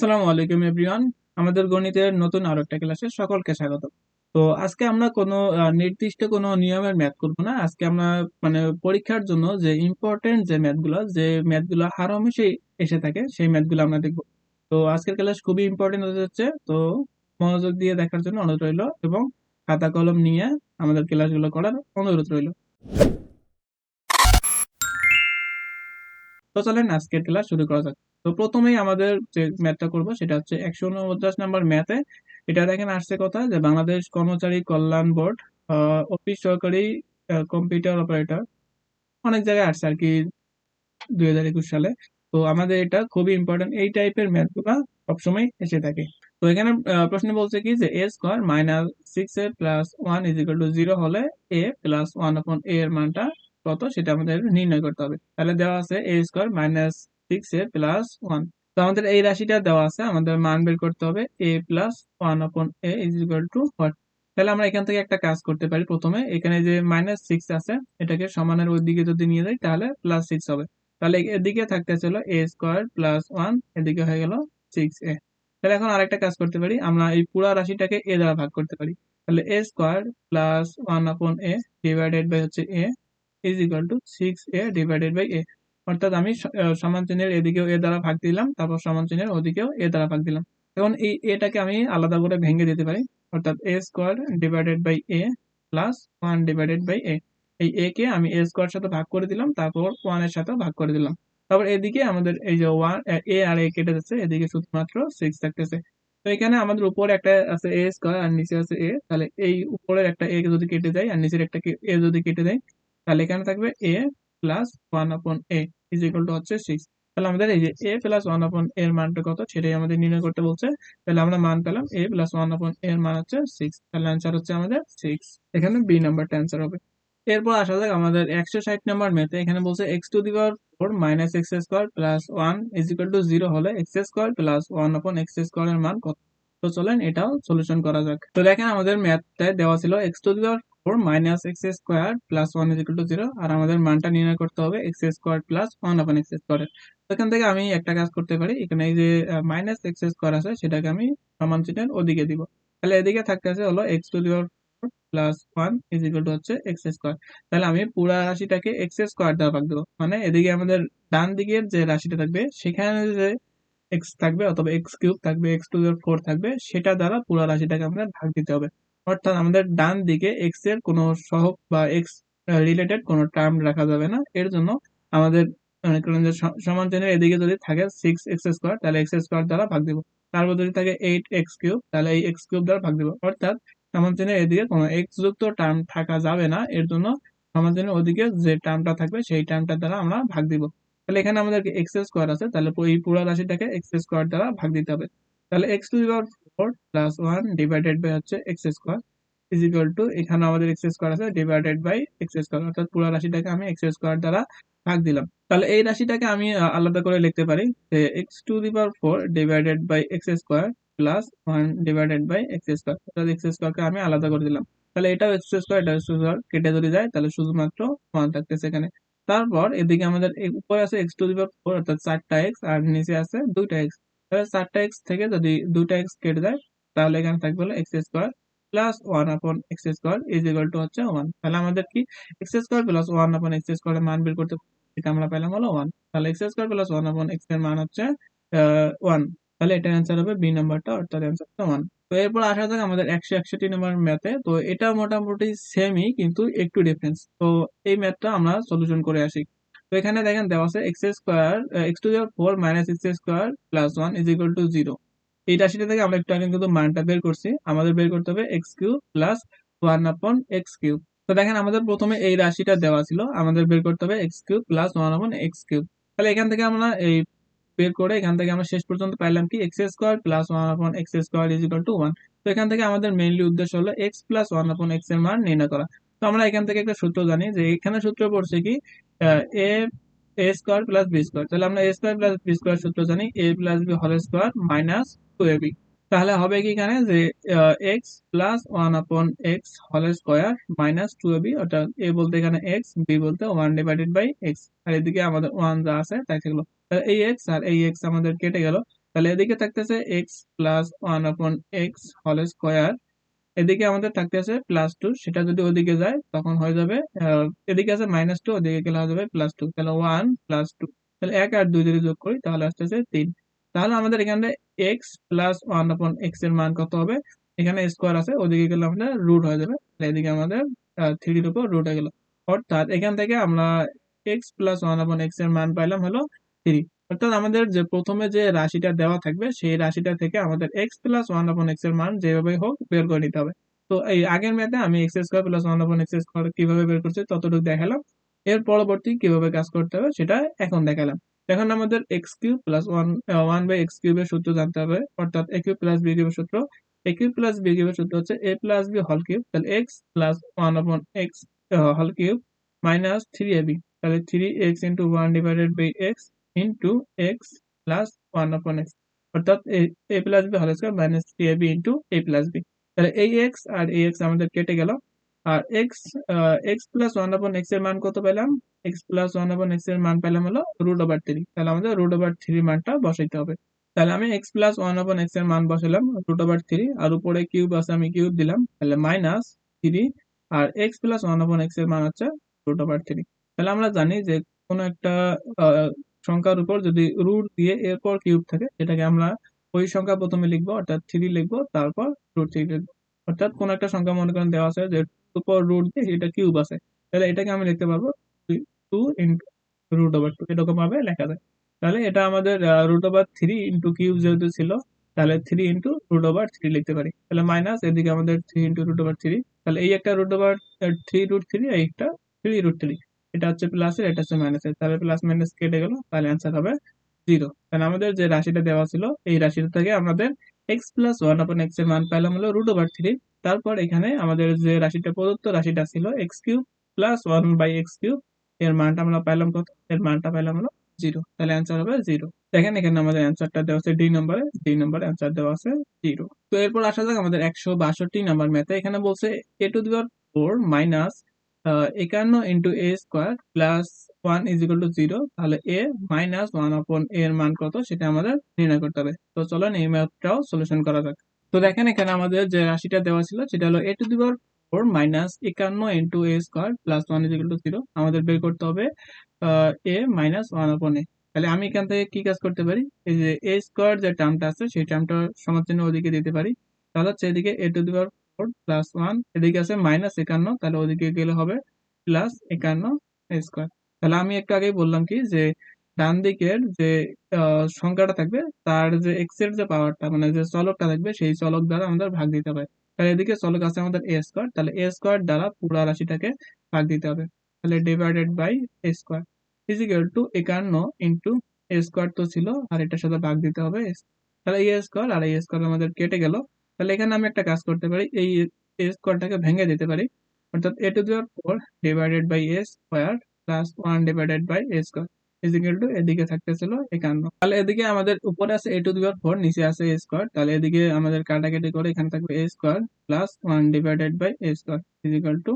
আসসালামু আলাইকুম এভরিওয়ান আমাদের গণিতের নতুন আরও একটা ক্লাসে সকলকে স্বাগত। তো আজকে আমরা কোনো নির্দিষ্ট কোনো নিয়মের ম্যাথ করব না। আজকে আমরা মানে পরীক্ষার জন্য যে ইম্পর্টেন্ট যে ম্যাথগুলো যে ম্যাথগুলো হারহমেশাই এসে থাকে, সেই ম্যাথগুলো আমরা দেখব। তো আজকের ক্লাস খুবই ইম্পর্টেন্ট হতে যাচ্ছে। তো মনোযোগ দিয়ে দেখার জন্য অনুরোধ রইল এবং খাতা কলম নিয়ে আমাদের ক্লাসগুলো করার অনুরোধ রইল। তো চলেন আজকের ক্লাস শুরু করা যাক। তো প্রথমেই আমাদের যে ম্যাথটা করব সেটা হচ্ছে একশো উনপঞ্চাশ নাম্বার ম্যাথে এটা দেখেন আসছে কথা যে বাংলাদেশ কর্মচারী কল্যাণ বোর্ড অফিস সরকারি কম্পিউটার অপারেটর অনেক জায়গায় আসছে আর কি দুই হাজার একুশ সালে। তো আমাদের এটা খুবই ইম্পর্টেন্ট এই টাইপের ম্যাথগুলো সবসময় এসে থাকে। তো এখানে প্রশ্ন বলছে কি যে A square minus six A plus one is equal to zero হলে এ প্লাস ওয়ান আপন এ এর মানটা কত? সেটা আমাদের নির্ণয় করতে হবে। তাহলে দেওয়া আছে A square minus six A plus one তো আমাদের এই রাশিটা দেওয়া আছে, আমাদের মান বের করতে হবে A plus one upon A is equal to what তাহলে আমরা এখান থেকে একটা কাজ করতে পারি প্রথমে, এখানে যে মাইনাস সিক্স আছে, এটাকে সমানের ওই দিকে যদি নিয়ে যাই, তাহলে প্লাস সিক্স হবে। তাহলে এদিকে থাকতে ছিল এ স্কোয়ার প্লাস ওয়ান এদিকে হয়ে গেল সিক্স এ তাহলে এখন আরেকটা কাজ করতে পারি, আমরা এই পুরা রাশিটাকে এ দ্বারা ভাগ করতে পারি। তাহলে এ square plus one upon A divided by হচ্ছে A is equal to six A divided by A অর্থাৎ আমি সমান চিহ্নের এদিকেও এ দ্বারা ভাগ দিলাম, তারপর সমান চিহ্নের ওদিকেও এ দ্বারা ভাগ দিলাম। এখন এই এটাকে আমি আলাদা করে ভেঙে দিতে পারি, অর্থাৎ A square divided by A plus one divided by A এই এ কে আমি এ স্কোয়ার সাথে ভাগ করে দিলাম, তারপর ওয়ানের সাথে ভাগ করে দিলাম। তারপর এদিকে আমাদের এই যে ওয়ান এ আর এ কেটে যাচ্ছে, এদিকে শুধুমাত্র সিক্স থাকতেছে। তো এখানে আমাদের উপরে একটা আছে এ স্কোয়ার আর নিচে আছে এ তাহলে এই উপরের একটা এ যদি কেটে যায় আর নিচের একটা এ যদি কেটে দেয়, তাহলে এখানে থাকবে A plus one upon A is equal to হচ্ছে সিক্স তাহলে আমাদের এই যে এ প্লাস ওয়ান আপন এর মানটা কত? সেটাই আমাদের নির্ণয় করতে বলছে। তাহলে আমরা মান পেলাম এ প্লাস ওয়ান আপন এর মান হচ্ছে সিক্স তাহলে অ্যান্সার হচ্ছে আমাদের সিক্স এখানে বি নাম্বারটা অ্যান্সার হবে। এরপর আসা যাক আমাদের একশো ষাট নাম্বার মেথে এখানে বলছে x to the power four minus x square plus one is equal to zero হলে x square plus one upon x square এর মান কত? তো চলেন এটাও সলিউশন করা যাক। তো দেখেন আমাদের ম্যাথটায় দেওয়া ছিল এক্স টু দি পাওয়ার আর আমাদের মানটা নির্ণয় করতে হবে এখান থেকে আমি একটা কাজ করতে পারি, এখানে এই যে মাইনাস এক্স স্কোয়ার আছে সেটাকে আমি সমান চিহ্নের ওদিকে দিব। তাহলে এদিকে থাকতেছে হলো এক্স টু হচ্ছে স্কোয়ার তাহলে আমি পুরা রাশিটাকে এক্স স্কোয়ার দ্বারা ভাগ দেবো। মানে এদিকে আমাদের ডান দিকের যে রাশিটা থাকবে, সেখানে যে এক্স থাকবে অথবা এক্স কিউব থাকবে এক্স টু ফোর থাকবে, সেটা দ্বারা পুরো রাশিটাকে আমাদের ভাগ দিতে হবে। অর্থাৎ আমাদের ডান দিকে এক্সের কোনো সহগ বা এক্স রিলেটেড কোনো টার্ম রাখা যাবে না। এর জন্য আমাদের, মনে সমান চিহ্নের এদিকে যদি থাকে সিক্স এক্স স্কোয়ার তাহলে এক্স স্কোয়ার দ্বারা ভাগ দিব। তারপর যদি থাকে এইট এক্স কিউব তাহলে এই এক্স কিউব দ্বারা ভাগ দিব। অর্থাৎ সমান চিহ্নের এদিকে কোনো এক্স যুক্ত টার্ম থাকা যাবে না। এর জন্য সমান চিহ্নের ওদিকে যে টার্মটা থাকবে, সেই টার্মটার দ্বারা আমরা ভাগ দিব। তাহলে এখানে আমাদের এক্স স্কোয়ার আছে। তাহলে এই পুরো রাশিটাকে এক্স স্কোয়ার দ্বারা ভাগ দিতে হবে। তাহলে x to the power four plus one divided by হচ্ছে x square is equal to এখানে আমাদের এক্স স্কোয়ার আছে ডিভাইডেড বাই এক্স স্কোয়ার অর্থাৎ পুরো রাশিটাকে আমি এক্স স্কোয়ার দ্বারা ভাগ দিলাম। তাহলে এই রাশিটাকে আমি আলাদা করে লিখতে পারি যে x to the power four divided by x square plus one divided by x square অর্থাৎ এক্স স্কোয়ারকে আমি আলাদা করে দিলাম। তাহলে এটাও এক্স স্কোয়ার এটা স্কোয়ার কেটে যদি যায় তাহলে শুধুমাত্র ওয়ান থাকতেছে এখানে। তারপর এদিকে আমাদের উপরে আছে x to the power four অর্থাৎ চারটা এক্স আর নিচে আছে দুইটা এক্স চারটা এক্স থেকে যদি দুইটা এক্স কেটে যায় তাহলে এখানে থাকবে হলো x square plus one upon x square is equal to হচ্ছে ওয়ান তাহলে আমাদের কি? X square plus one upon x স্কোয়ারের মান বের করতে এটা আমরা পেলাম হলো ওয়ান তাহলে x square plus one upon এক্সের মান হচ্ছে ওয়ান তাহলে এটার অ্যান্সার হবে বি নাম্বারটা অর্থাৎ অ্যান্সার ওয়ান তো এরপর আসা যাক আমাদের একশো একষট্টি নাম্বার ম্যাথে তো এটা মোটামুটি সেমই কিন্তু একটু ডিফারেন্স তো এই ম্যাথটা আমরা সলিউশন করে আসি। তো এখানে দেখেন দেওয়া আছে x square x to the four minus x square plus one is equal to zero এই রাশিটা থেকে আমরা একটু আগে কিন্তু মানটা বের করছি। আমাদের বের করতে হবে x cube plus one upon x cube তো দেখেন আমাদের প্রথমে এই রাশিটা দেওয়া ছিল, আমাদের বের করতে হবে x cube plus one upon x cube তাহলে এখান থেকে আমরা এই বের করে এখান থেকে আমরা শেষ পর্যন্ত পাইলাম কি? X square plus one upon x square is equal to one তো এখান থেকে আমাদের মেইনলি উদ্দেশ্য হলো এক্স প্লাস ওয়ান আপন এক্সের মান নির্ণয় করা। তো আমরা এখান থেকে একটা সূত্র জানি যে এখানে সূত্র পড়ছে কি a a square plus b square তাহলে আমরা a square plus b square সূত্র জানি a plus b whole square minus two a b তাহলে হবে কি এখানে যে x plus one upon x whole square minus two a b অর্থাৎ এ বলতে এখানে এক্স বি বলতে ওয়ান ডিভাইডেড বাই এক্স আর এদিকে আমাদের ওয়ান যা আছে, তাই থাকল। তাহলে এই এক্স আর এই এক্স আমাদের কেটে গেল। তাহলে এদিকে থাকতেছে x plus one upon x whole square এদিকে আমাদের থাকতেছে প্লাস টু সেটা যদি ওদিকে যায়, তখন হয়ে যাবে এদিকে আছে মাইনাস টু ওদিকে গেলে হয়ে যাবে প্লাস টু তাহলে ওয়ান প্লাস টু তাহলে এক আর দুই যদি যোগ করি, তাহলে আসতেছে তিন। তাহলে আমাদের এখানে এক্স প্লাস ওয়ান আপন এক্সের মান কত হবে? এখানে স্কোয়ার আছে, ওদিকে গেলে আমাদের রুট হয়ে যাবে। এদিকে আমাদের থ্রির উপর রুট হয়ে গেল। অর্থাৎ এখান থেকে আমরা এক্স প্লাস ওয়ান আপন এক্সের মান পাইলাম হলো থ্রি অর্থাৎ আমাদের যে প্রথমে যে রাশিটা দেওয়া থাকবে, সেই রাশিটা থেকে আমাদের এক্স প্লাস ওয়ান আপন এক্সের মান যেভাবে হোক বের করে নিতে হবে। তো এই আগের ম্যাথে আমি x square plus one upon x square কীভাবে বের করছি ততটুকু দেখালাম। এর পরবর্তী কীভাবে কাজ করতে হবে সেটা এখন দেখালাম। এখন আমাদের x cube plus one one by x কিউবের সূত্র জানতে হবে, অর্থাৎ এ কিউব প্লাস বি কিউবের সূত্র। এ কিউব প্লাস বি কিউবের সূত্র হচ্ছে a plus b whole cube তাহলে x plus one upon x whole cube minus three a b তাহলে three x into one divided by x into x plus one upon x অর্থাৎ a plus b whole square minus three a b into a plus b তাহলে এই x আর এই x আমাদের কেটে গেল। আর x x plus one upon এক্সের মান কত পেলাম? এক্স প্লাস ওয়ান আপন এক্সের মান পেলাম হলো রুট ওভার থ্রি তাহলে আমাদের রুট ওভার থ্রি মানটা বসাইতে হবে। তাহলে আমি এক্স প্লাস ওয়ান আপন এক্সের মান বসালাম রুট ওভার থ্রি আর উপরে কিউব আছে, আমি কিউব দিলাম। তাহলে মাইনাস থ্রি আর এক্স প্লাস ওয়ান আপন এক্সের মান হচ্ছে রুট ওভার থ্রি তাহলে আমরা জানি যে কোনো একটা সংখ্যার উপর যদি রুট দিয়ে এরপর কিউব থাকে সেটাকে আমরা ওই সংখ্যা প্রথমে লিখব, অর্থাৎ থ্রি লিখব, তারপর রুট থ্রি লিখব। অর্থাৎ কোন একটা সংখ্যা মনে করেন দেওয়া আছে যে উপর রুট দিয়ে এটা কিউব আছে। তাহলে এটাকে আমি লিখতে পারব two into root over two এরকম ভাবে লেখা যায়। তাহলে এটা আমাদের root over three into cube যেহেতু ছিল, তাহলে three into root over three লিখতে পারি। তাহলে মাইনাস এদিকে আমাদের three into root over three তাহলে এই একটা root over three root three এই একটা থ্রি রুট থ্রি এটা হচ্ছে প্লাসের এটা হচ্ছে মাইনাসের তাহলে প্লাস মাইনাস কেটে গেল, তাহলে অ্যান্সার হবে জিরো কারণ আমাদের যে রাশিটা দেওয়া ছিল, এই রাশিটা থেকে আমাদের এক্স প্লাস ওয়ান এক্সের মান পেলাম হলো রুট ওভার থ্রি তারপর এখানে আমাদের যে রাশিটা প্রদত্ত রাশিটা ছিল x cube plus one by x cube এর মানটা আমরা পাইলাম কত? এর মানটা পাইলাম হলো জিরো তাহলে অ্যান্সার হবে জিরো দেখেন এখানে আমাদের অ্যান্সারটা দেওয়া আছে ডি নম্বরে ডি নম্বরে অ্যান্সার দেওয়া আছে জিরো তো এরপর আসা যাক আমাদের একশো বাষট্টি নাম্বার ম্যাথে এখানে বলছে a to the power four minus একান্ন into a square plus one is equal to zero তাহলে এ মাইনাস ওয়ান আপন এর মান কত? সেটা আমাদের নির্ণয় করতে হবে। তো চলেন এই ম্যাথটাও সলিউশন করা যাক। তো দেখেন এখানে আমাদের যে রাশিটা দেওয়া ছিল, সেটা হলো a to the power four minus একান্ন into a square plus one is equal to zero আমাদের বের করতে হবে এ মাইনাস ওয়ান আপন এ তাহলে আমি এখান থেকে কি কাজ করতে পারি? এই যে এ স্কোয়ার যে টার্মটা আছে, সেই টার্মটা সমাচ্চিহ্ন ওদিকে দিতে পারি। তাহলে হচ্ছে এদিকে a to the power four plus one এদিকে আছে মাইনাস একান্ন, তাহলে ওদিকে গেলে হবে প্লাস একান্ন স্কোয়ার তাহলে আমি একটু আগেই বললাম কি যে ডান দিকের যে সংখ্যাটা থাকবে, তার যে যে পাওয়ারটা মানে যে চলকটা থাকবে, সেই চলক দ্বারা আমাদের ভাগ দিতে হবে। তাহলে এদিকে চলক আছে আমাদের এ স্কোয়ার তাহলে এ স্কোয়ার দ্বারা পুরা রাশিটাকে ভাগ দিতে হবে। তাহলে divided by a square is equal to একান্ন ইন্টু এ স্কোয়ার তো ছিল, আর এটার সাথে ভাগ দিতে হবে। তাহলে এ স্কোয়ার আর এ স্কোয়ার আমাদের কেটে গেল। তাহলে এখানে আমি একটা কাজ করতে পারি, এই এ স্কোয়ারটাকে ভেঙে দিতে পারি। অর্থাৎ a to the power four divided by a square plus one divided by a square is equal to এদিকে থাকতেছিল একান্ন তাহলে এদিকে আমাদের উপরে আছে এ টু দি পাওয়ার ফোর নিচে আছে এ স্কোয়ার তাহলে এদিকে আমাদের কাটাকাটি করে এখানে থাকবে a square plus one divided by a square is to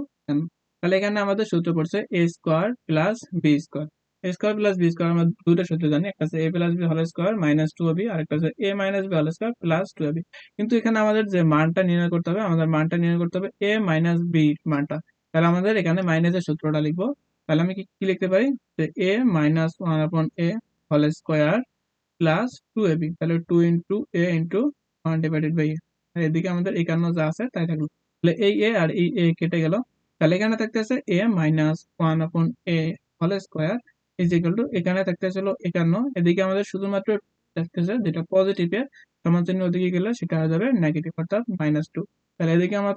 তাহলে এখানে আমাদের সূত্র পড়ছে a square plus b square square plus b square আমরা দুটো সূত্র জানি, একটা আছে a plus b whole square minus two b আর একটা আছে a minus b whole square plus two b কিন্তু এখানে আমাদের যে মানটা নির্ণয় করতে হবে, আমাদের মানটা নির্ণয় করতে হবে এ মাইনাস বি মানটা। তাহলে আমাদের এখানে মাইনাসের সূত্রটা লিখব। তাহলে আমি কি লিখতে পারি? যে a minus one upon a whole square plus two a b তাহলে two into a into one divided by a এদিকে আমাদের একান্ন যা আছে, তাই থাকল। তাহলে এই এ আর এই এ কেটে গেল। তাহলে এখানে থাকতেছে a minus one upon a whole square is equal এখানে একান্ন। এদিকে আমাদের শুধুমাত্র যেটা পজিটিভ সমান চিহ্ন ওদিকে গেলে সেটা হয়ে যাবে নেগেটিভ অর্থাৎ মাইনাস টু তাহলে এদিকে আমার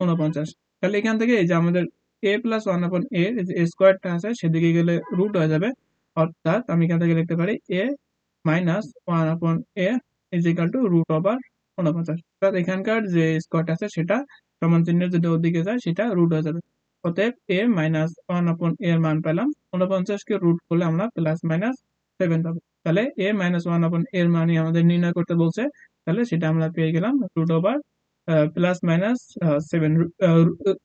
উনপঞ্চাশ তাহলে এখান থেকে এই যে আমাদের এ প্লাস ওয়ান এ স্কোয়ারটা আছে, সেদিকে গেলে রুট হয়ে যাবে। অর্থাৎ আমি এখান থেকে লিখতে পারি এ মাইনাস ওয়ান আপন এ টু রুট ওভার উনপঞ্চাশ অর্থাৎ এখানকার যে স্কোয়ারটা আছে সেটা সমান চিহ্নের যদি ওদিকে যায়, সেটা রুট হয়ে যাবে। অতএব এ মাইনাস ওয়ান আপন এর মান পেলাম। উনপঞ্চাশকে রুট করলে আমরা প্লাস মাইনাস সেভেন পাবো। তাহলে এ মাইনাস ওয়ান আপন এর মানই আমাদের নির্ণয় করতে বলছে। তাহলে সেটা আমরা পেয়ে গেলাম root over plus minus seven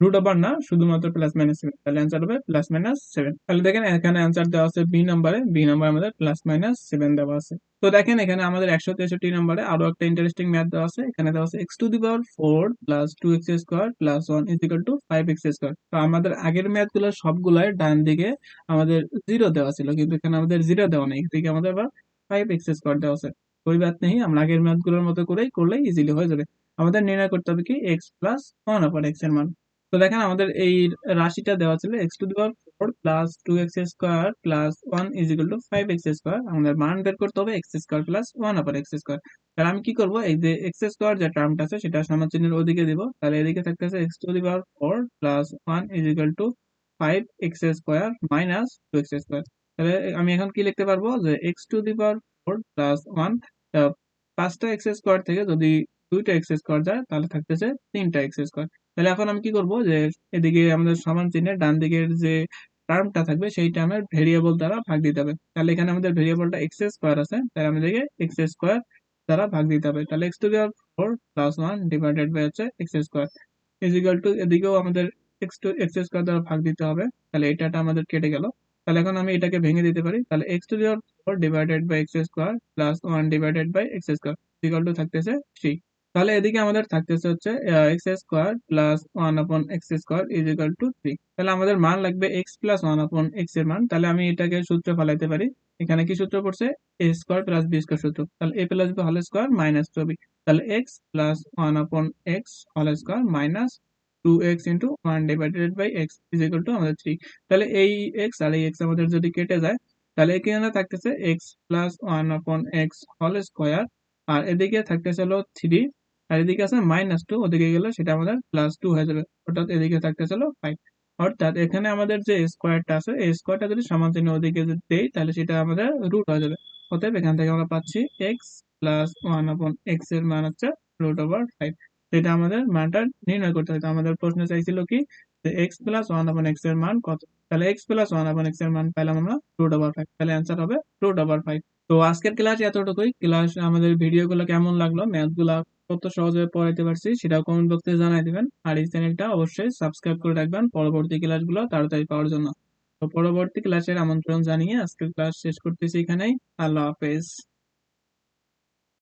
root over না, শুধুমাত্র প্লাস মাইনাস সেভেন তাহলে অ্যান্সার হবে প্লাস মাইনাস সেভেন তাহলে দেখেন এখানে অ্যান্সার দেওয়া আছে বি নাম্বারে বি নাম্বার আমাদের প্লাস মাইনাস সেভেন দেওয়া আছে। তো দেখেন এখানে আমাদের একশো তেষট্টি নম্বরে আরও একটা ইন্টারেস্টিং ম্যাথ দেওয়া আছে। এখানে দেওয়া আছে x to the power four plus two x square plus one is equal to five x square তো আমাদের আগের ম্যাথগুলো সবগুলাই ডান দিকে আমাদের জিরো দেওয়া ছিল, কিন্তু এখানে আমাদের জিরো দেওয়া নেই। এদিকে আমাদের আবার ফাইভ এক্স স্কোয়ার দেওয়া আছে। ব্যাথ নেই, আমরা আগের ম্যাথগুলোর মতো করেই করলে ইজিলি হয়ে যাবে। আমাদের নির্ণয় করতে হবে কি এক্স প্লাস ওয়ান আপার এক্সের মান। তো দেখেন আমাদের এই রাশিটা দেওয়া ছিল x to the power four plus two x square plus one is equal to five x square আমাদের মান বের করতে হবে x square plus one upon x square তাহলে আমি কি করব? এই যে এক্স স্কোয়ার যে টার্মটা আছে, সেটা সমান চিহ্নের ওদিকে দিব। তাহলে এদিকে থাকতেছে x to the power four plus one is equal to five x square minus two x square তাহলে আমি এখন কি লিখতে পারব? যে x to the power four plus one পাঁচটা এক্স স্কোয়ার থেকে যদি দুইটা এক্স স্কোয়ার যায়, তাহলে থাকতেছে তিনটা এক্স স্কোয়ার তাহলে এখন আমি কি করব যে, এদিকে আমাদের সমান চিহ্নের ডান দিকের যে টার্মটা থাকবে, সেই টার্মের ভেরিয়েবল দ্বারা ভাগ দিতে হবে। তাহলে এখানে আমাদের ভেরিয়েবলটা এক্স স্কোয়ার আছে তাই আমাদেরকে এক্স স্কোয়ার দ্বারা ভাগ দিতে হবে। তাহলে x to the four plus one divided by হচ্ছে x square is equal to এদিকেও আমাদের এক্স টু এক্স স্কোয়ার দ্বারা ভাগ দিতে হবে। তাহলে এটাটা আমাদের কেটে গেল। তাহলে এখন আমি এটাকে ভেঙে দিতে পারি। তাহলে x to the four divided by x square plus one divided by x square is equal to থাকতেছে থ্রি তাহলে এদিকে আমাদের থাকতেছে হচ্ছে x square plus one upon x square is equal to three তাহলে আমাদের মান লাগবে এক্স প্লাস ওয়ান আপন এক্সের মান। তাহলে আমি এটাকে সূত্র ফেলাইতে পারি। এখানে কি সূত্র পড়ছে? A square plus b square সূত্র। তাহলে a plus b whole square minus two b তাহলে x plus one upon x whole square minus two x into one divided by x is equal to আমাদের three তাহলে এই x আর এই x আমাদের যদি কেটে যায়, তাহলে এখানে থাকতেছে x plus one upon x whole square আর এদিকে থাকতেছে হলো থ্রি আর এদিকে আছে মাইনাস টু ওদিকে গেলে সেটা আমাদের প্লাস টু হয়ে যাবে। অর্থাৎ এদিকে থাকতে চলো ফাইভ অর্থাৎ এখানে আমাদের যে স্কোয়ারটা আছে, এই স্কোয়ারটা যদি সমান চিহ্ন ওদিকে দেই, তাহলে সেটা আমাদের রুট হয়ে যাবে। অতএব এখান থেকে আমরা পাচ্ছি এক্স প্লাস ওয়ান আপন এক্সের মান হচ্ছে রুট ওভার ফাইভ সেটা আমাদের মানটা নির্ণয় করতে হবে। আমাদের প্রশ্ন চাইছিল কি, যে এক্স প্লাস ওয়ান আপন এক্সের মান কত? তাহলে এক্স প্লাস ওয়ান আপন এক্সের মান পেলাম আমরা রুট ওভার ফাইভ তাহলে অ্যান্সার হবে রুট ওভার ফাইভ তো আজকের ক্লাস এতটুকুই। ক্লাস আমাদের ভিডিও গুলো কেমন লাগল? ম্যাথগুলা কত সহজে পড়াইতে পারছি, সেটাও কমেন্ট বক্সে জানাই দেবেন। আর এই চ্যানেলটা অবশ্যই সাবস্ক্রাইব করে রাখবেন পরবর্তী ক্লাসগুলো তাড়াতাড়ি পাওয়ার জন্য। তো পরবর্তী ক্লাসের আমন্ত্রণ জানিয়ে আজকের ক্লাস শেষ করতেছি এখানেই। আল্লাহ হাফেজ।